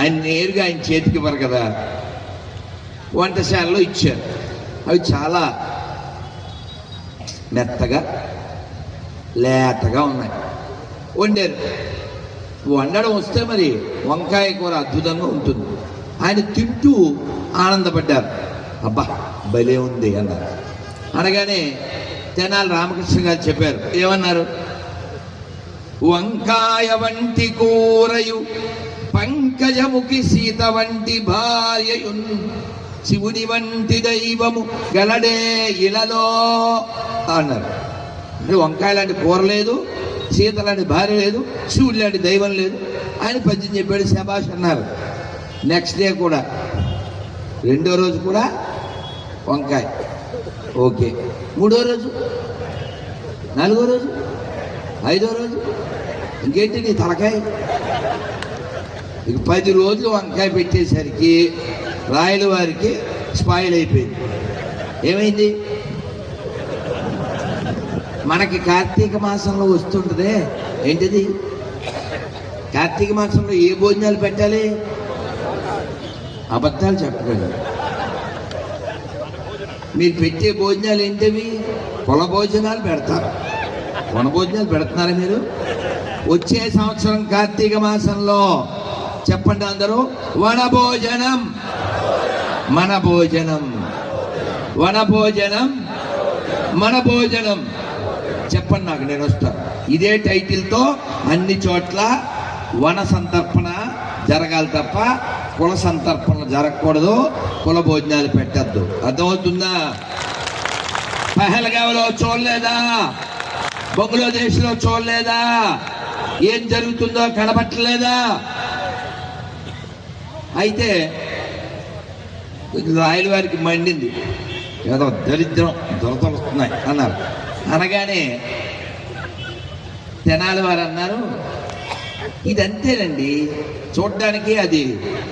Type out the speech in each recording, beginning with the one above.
ఆయన నేరుగా ఆయన చేతికి ఇవ్వరు కదా. వంటశాలలో ఇచ్చారు. అవి చాలా మెత్తగా లేతగా ఉన్నాయి. వండారు. వండడం వస్తే మరి వంకాయ కూర అద్భుతంగా ఉంటుంది. ఆయన తింటూ ఆనందపడ్డారు. అబ్బా భలే ఉంది అన్నారు. అనగానే తెనాలి రామకృష్ణ గారు చెప్పారు. ఏమన్నారు? వంకాయ వంటి కూరయు పంకజముఖి సీత వంటి భార్యయున్ శివుని వంటి దైవము గలడే ఇలలో అన్నారు. అంటే వంకాయ లాంటి కూర లేదు సీత లాంటి భార్య లేదు శివుడి లాంటి దైవం లేదు ఆయన పద్యం చెప్పాడు శబాష్ అన్నారు. నెక్స్ట్ డే కూడా రెండో రోజు కూడా వంకాయ. ఓకే మూడో రోజు? నాలుగో రోజు? ఐదో రోజు? ఇంకేంటి నీ తలకాయ? ఇక పది రోజులు వంకాయ పెట్టేసరికి రాయల వారికి స్పాయిల్ అయిపోయింది. ఏమైంది? మనకి కార్తీక మాసంలో వస్తుంటదే. ఏంటిది? కార్తీక మాసంలో ఏ భోజనాలు పెట్టాలి? అబద్ధాలు చెప్పకండి. మీరు పెట్టే భోజనాలు ఏంటివి? కుల భోజనాలు పెడతారు. వన భోజనాలు పెడుతున్నారా మీరు? వచ్చే సంవత్సరం కార్తీక మాసంలో చెప్పండి అందరూ. వన భోజనం మన భోజనం వన భోజనం మన భోజనం చెప్పండి నాకు నేను వస్తాను ఇదే టైటిల్తో అన్ని చోట్ల వన సంతర్పణ జరగాలి తప్ప కుల సంతర్పణ జరగకూడదు. కుల భోజనాలు పెట్టద్దు. అర్థమవుతుందా? పహల్గావ్లో చూడలేదా? బంగ్లాదేశ్లో చూడలేదా? ఏం జరుగుతుందో కనబట్టలేదా అయితే రాయల వారికి మండింది. ఏదో దరిద్రం దొరతలు వస్తున్నాయి అన్నారు. అనగానే తెనాలి వారు అన్నారు ఇది అంతేనండి చూడ్డానికి అది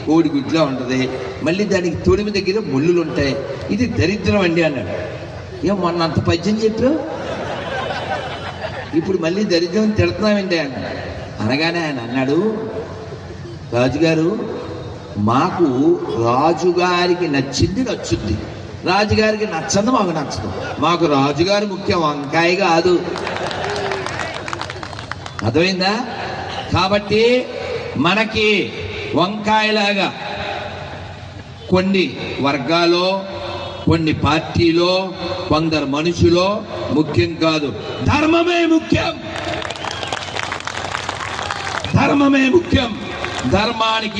కోడి గుడ్లా ఉంటుంది. మళ్ళీ దానికి తొడిమి దగ్గర ముళ్ళులు ఉంటాయి ఇది దరిద్రం అండి అన్నాడు. ఏం మొన్న అంత పద్యం చెప్పావు? ఇప్పుడు మళ్ళీ దరిద్రం తిడుతున్నామండి అన్నాడు అనగానే ఆయన అన్నాడు రాజుగారు మాకు రాజుగారికి నచ్చింది నచ్చుద్ది. రాజుగారికి నచ్చదు మాకు నచ్చదు. మాకు రాజుగారు ముఖ్యం వంకాయ కాదు. అర్థమైందా? కాబట్టి మనకి వంకాయలాగా కొన్ని వర్గాలో కొన్ని పార్టీలో కొందరు మనుషులో ముఖ్యం కాదు. ధర్మమే ముఖ్యం. ధర్మమే ముఖ్యం. ధర్మానికి